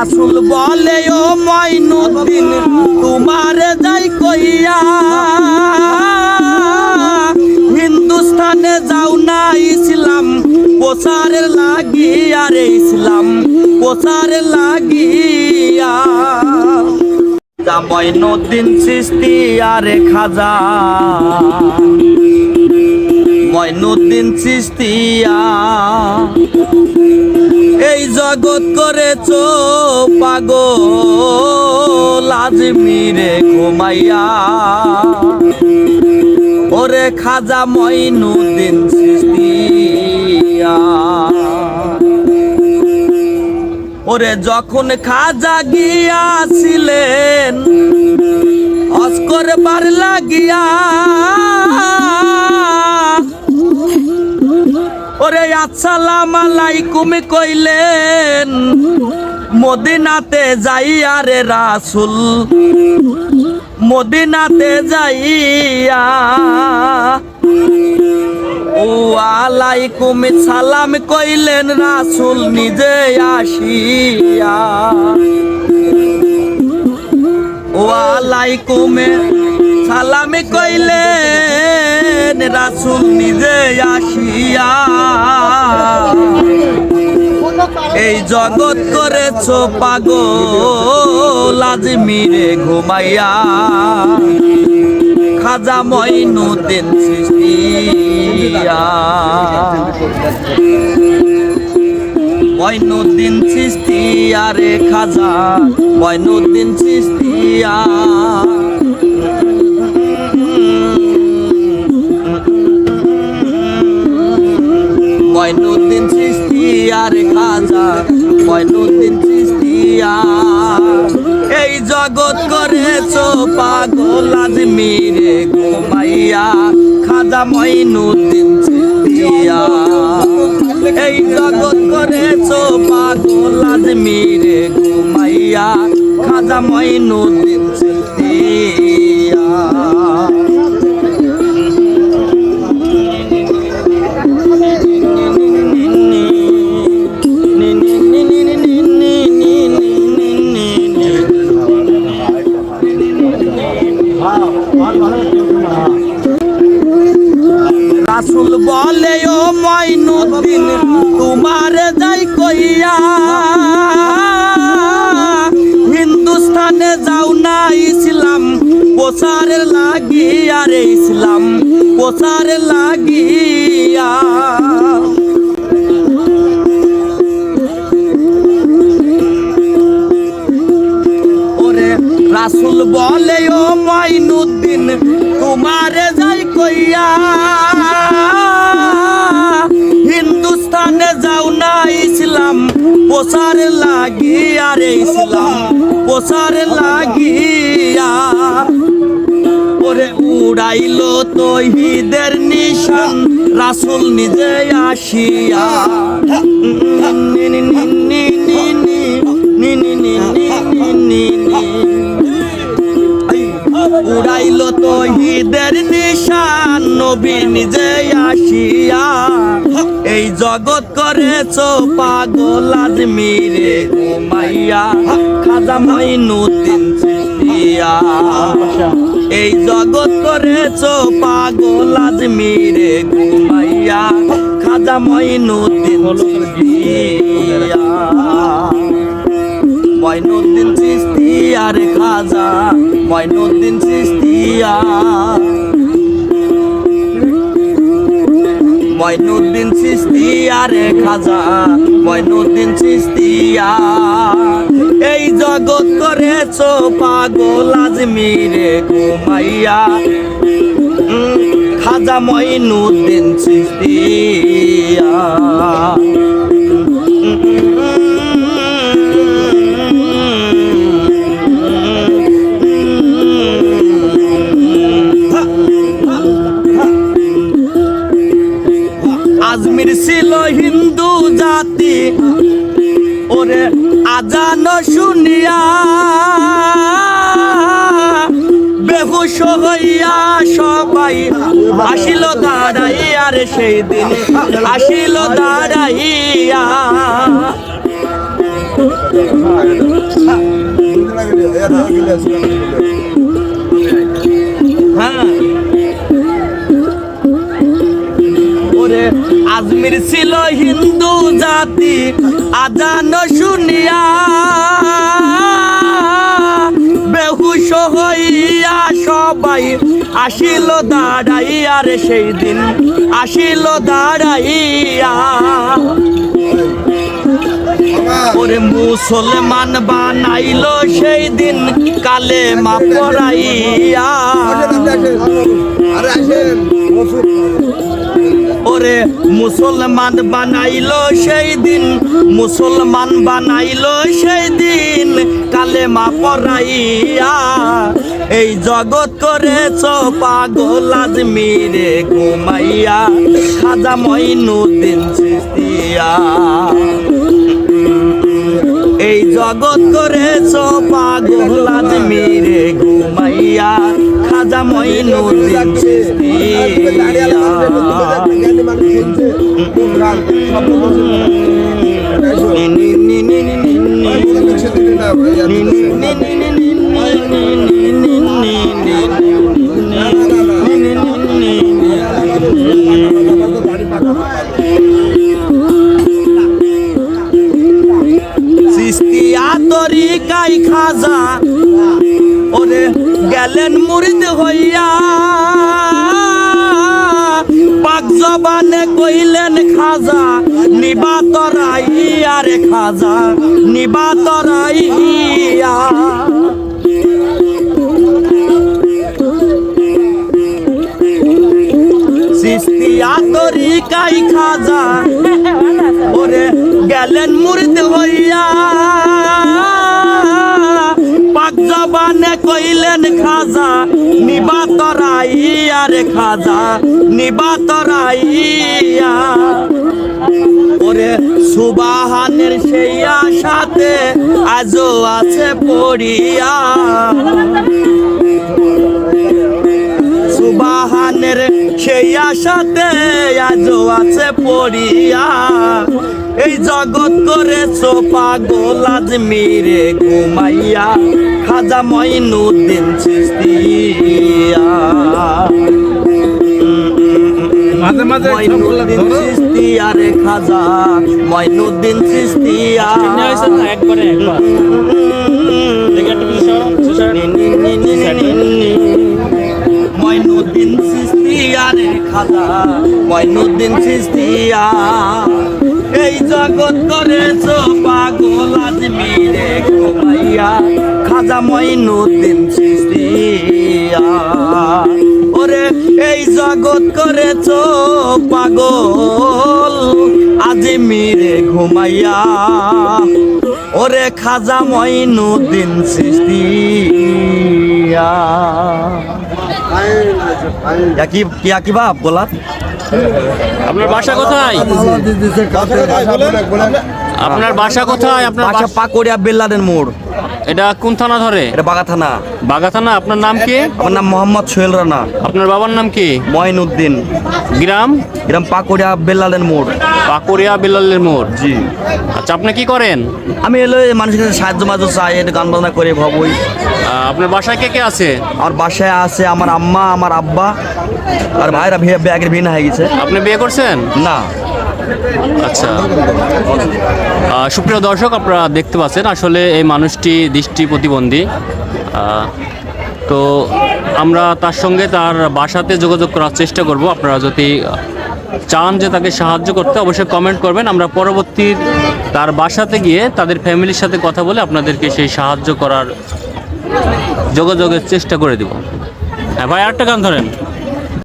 রাসুল বলে, ও মইনুদ্দিন তোমার যাই কইয়া, হিন্দুস্তানে যাও না ইসলাম প্রচারের লাগিয়া রে ইসলাম প্রচারের লাগিয়া। যা মইনুদ্দিন সৃষ্টি আরে খাজা মইনুদ্দিন সৃষ্টিয়া এই জগৎ করেছ পাগল আজমিরে ঘুমাইয়া। ওরে খাজা মইনুদ্দিন সৃষ্টিয়া ওরে যখন খাজা গিয়াছিলেন, অস্কর বার লাগিয়া আসসালাম আলাইকুম কইলেন, মদিনাতে যাইয়া রে রাসুল, মদিনাতে যাইয়া, ও আলাইকুম সালাম কইলেন রাসুল, নিজে আসিয়া ও আলাইকুম সালাম কইলেন রাসুল নিজে আসিয়া। এই জগৎ করেছ পাগল আজমিরে ঘুমাইয়া। খাজা মইনুদ্দিন সৃষ্টিয়া। ময়নুদ্দিন চিস্তিয়া রে খাজা। ময়নুদ্দিন চিস্তিয়া ময়নুদ্দিন চিস্তিয়া রে খাজা। ময়নুদ্দিন চিস্তিয়া এই জগৎ করেছ পাগল আজমিরে ঘুমাইয়া। খাজা ময়নুদ্দিন চিস্তিয়া এই জগৎ করেছ পাগল আজমিরে ঘুমাইয়া খাজা মইনুদ্দিন রাসুল বলে, ও মইনুদ্দিন তোমার যাই কইয়া হিন্দুস্তানে যাও না ইসলাম প্রচারের লাগিয়া রে ইসলাম প্রচারের লাগিয়া। রাসুল বলে, ও মাইনুদ্দিন লইয়া হিন্দুস্তানে যাও না ইসলাম প্রসার লাগিয়া রে ইসলাম প্রসার লাগিয়া ওরে উড়াইল তহিদের নিশান রাসুল নিজে আসিয়া উড়াইল তহিদের নবী নিজে আসিয়া, এই জগৎ করেছ পাগল আজমিরে মাইয়া খাজা মাইনুদ্দিন সৃষ্টিয়া এই জগৎ করেছ পাগল আজমিরে ঘুমাইয়া, খাজা মাইনুদ্দিন সৃষ্টিয়া ময়নুদ্দিন চিস্তিয়া রে খাজা ময়নুদ্দিন চিস্তিয়া। ময়নুদ্দিন চিস্তিয়া রে খাজা ময়নুদ্দিন চিস্তিয়া এই জগৎ করেছ পাগল আজমিরে ঘুমাইয়া। উম, খাজা ময়নুদ্দিন চিস্তিয়া জাতি ওরে আজান শুনিয়া বেহুশ হইয়া সবাই আসিল দাঁড়াইয়া রে সেই দিন। আসিল দাঁড়াইয়া। হ্যাঁ। ওরে আজমির ছিল হিন্দু জাতি, আজান শুনিয়া বেহুশ হইয়া সবাই আসিল দাঁড়াইয়া রে সেই দিন, আসিল দাঁড়াইয়া। ওরে মুসলমান বানাইলো সেই দিন কালে মা পড়াইয়া। ওরে মুসলমান বানাইলো সেই দিন, মুসলমান বানাইলো সেই দিন কালে মা পড়াইয়া এই জগৎ করেছ পাগল আজমিরে ঘুমাইয়া, খাজা মইনুদ্দিন সৃষ্টিয়া এই জগৎ করেছ পাগল আজমিরে ঘুমাইয়া খাজা মইনুদ্দিন তরিকাই খাজা। ওরে গেলেন মুরিদ হইয়া। পাক জবানে কইলেন, খাজা, নিবা তরাইয়া রে খাজা, নিবা তরাইয়া। সিস্তিয়া তরিকাই খাজা। ওরে গেলেন মুরিদ হইয়া। জবানে কইলেন, খাজা, নিবা তরাইয়া রে খাজা, নিবা তরাইয়া। ওরে সুবাহানের সেই আশাতে আজও আছে পড়িয়া। সুবাহানের সেই আশাতে আজও আছে পড়িয়া। এই জগৎ করেছ পাগল আজমিরে ঘুমাইয়া খাজা মইনুদ্দিন চিস্তিয়া। মইনুদ্দিন চিস্তিয়া রে খাজা মইনুদ্দিন চিস্তিয়া। একবারে একবার। মইনুদ্দিন রে খাজা মইনুদ্দিন চিস্তিয়া। এই জগৎ করেছ পাগল আজমি রে ঘুমাইয়া। খাজা মইনুদ্দিন সৃষ্টিয়া ওরে এই জগৎ করেছ পাগল আজি মিরে ঘুমাইয়া। ওরে খাজা মইনুদ্দিন সৃষ্টিয়া কি কি বাপ গোলাপ আপনার বাসা কোথায়? আপনার বাসা কোথায়? আপনার বাসা পাকুড়িয়া বেল্লাদের মোড়। এটা কোন থানা ধরে? এটা বাগা থানা। বাগা থানা আপনার নাম কি? আমার নাম মোহাম্মদ সোহেল রানা। আপনার বাবার নাম কি? মঈনুদ্দিন। গ্রাম? গ্রাম পাকুড়িয়া বেল্লাদের মোড়। পাকুড়িয়া বিলালের মোড়। জি। আচ্ছা আপনি কি করেন? আমি এলো এই মানুষের কাছে সাহায্য মাঝে চাই এটা গান বাজনা করে ভাবই আপনার বাসায় কে কে আছে? আমার বাসায় আছে আমার আম্মা আমার আব্বা আর ভাইরা ব্যাগের ভিন্ন হয়ে গেছে। আপনি বিয়ে করছেন? না। আচ্ছা। সুপ্রিয় দর্শক, আপনারা দেখতে পাচ্ছেন আসলে এই মানুষটি দৃষ্টি প্রতিবন্ধী। তো আমরা তার সঙ্গে তার বাসাতে যোগাযোগ করার চেষ্টা করব। আপনারা যদি চান যে তাকে সাহায্য করতে, অবশ্যই কমেন্ট করবেন। আমরা পরবর্তী তার বাসাতে গিয়ে তাদের ফ্যামিলির সাথে কথা বলে আপনাদেরকে সেই সাহায্য করার যোগাযোগের চেষ্টা করে দেব। হ্যাঁ ভাই, আরেকটা গান ধরেন।